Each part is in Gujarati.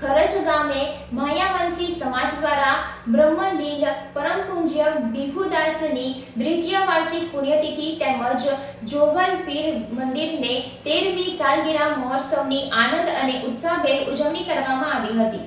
ખરજ ગામે માયાવંશી સમાજ દ્વારા બ્રહ્મલીલ પરમ પૂજ્ય ભીખુદાસની દ્વિતીય વાર્ષિક પુણ્યતિથિ તેમજ જોગલ પીર મંદિરને તેરમી સાલગીરા મહોત્સવની આનંદ અને ઉત્સાહભેર ઉજવણી કરવામાં આવી હતી.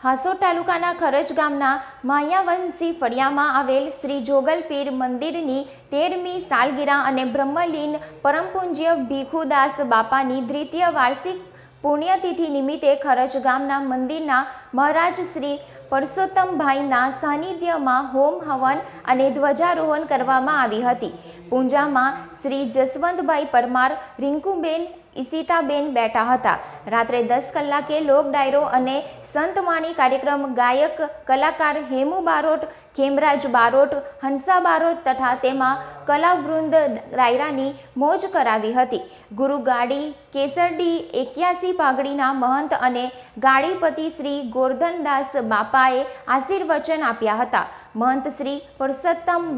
હાસોડ તાલુકાના ખરજ ગામના માયાવંશી ફળિયામાં આવેલ શ્રી જોગલપીર મંદિરની તેરમી સાલગીરા અને બ્રહ્મલીન પરમપુંજ્ય ભીખુદાસ બાપાની દ્વિતીય વાર્ષિક પુણ્યતિથિ નિમિત્તે ખરજ ગામના મંદિરના મહારાજ શ્રી પરસોત્તમભાઈના સાનિધ્યમાં હોમ હવન અને ધ્વજારોહણ કરવામાં આવી હતી. પૂજામાં શ્રી જસવંતભાઈ પરમાર, રિંકુબેન, ઈશિતાબેન બેઠા હતા. રાત્રે દસ કલાકે લોક ડાયરો અને સંતવાણી કાર્યક્રમ ગાયક, કલાકાર હેમુ બારોટ, ખેમરાજ બારોટ, હંસા બારોટ તથા તેમાં કલાવૃંદ ડાયરાની મોજ કરાવી હતી. ગુરુ ગાડી કેસરડી એક્યાસી પાઘડીના મહંત અને ગાડીપતિ શ્રી ગોરધનદાસ બાપાએ આશીર્વચન આપ્યા હતા. મહંત શ્રી પુરુષોત્તમ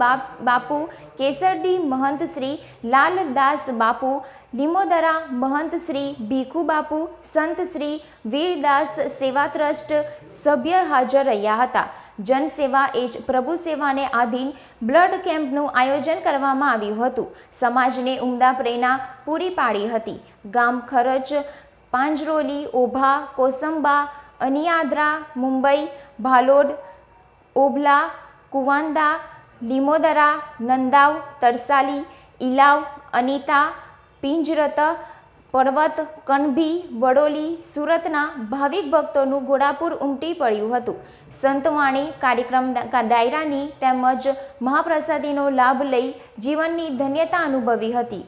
બાપુ કેસરડી મહંત શ્રી લાલદાસ બાપુ, લીમોદરા મહંત શ્રી ભીખુ બાપુ, સંત શ્રી વીરદાસ સેવા ટ્રસ્ટ સભ્ય હાજર રહ્યા હતા. જનસેવા એ જ પ્રભુ સેવાને આધીન બ્લડ કેમ્પનું આયોજન કરવામાં આવ્યું હતું. સમાજને ઉમદા પ્રેરણા પૂરી પાડી હતી. ગામ ખરચ, પાંજરોલી, ઓભા, કોસંબા, અનિયાદરા, મુંબઈ ભાલોડ ઓભલા, કુવાંદા, લીમોદરા, નંદાવ, તરસાલી ઇલાવ અનિતા, પિંજરત પર્વત, કણભી, વડોલી, સુરતના ભાવિક ભક્તોનું ઘોડાપુર ઉમટી પડ્યું હતું. સંતવાણી કાર્યક્રમ ડાયરાની તેમજ મહાપ્રસાદીનો લાભ લઈ જીવનની ધન્યતા અનુભવી હતી.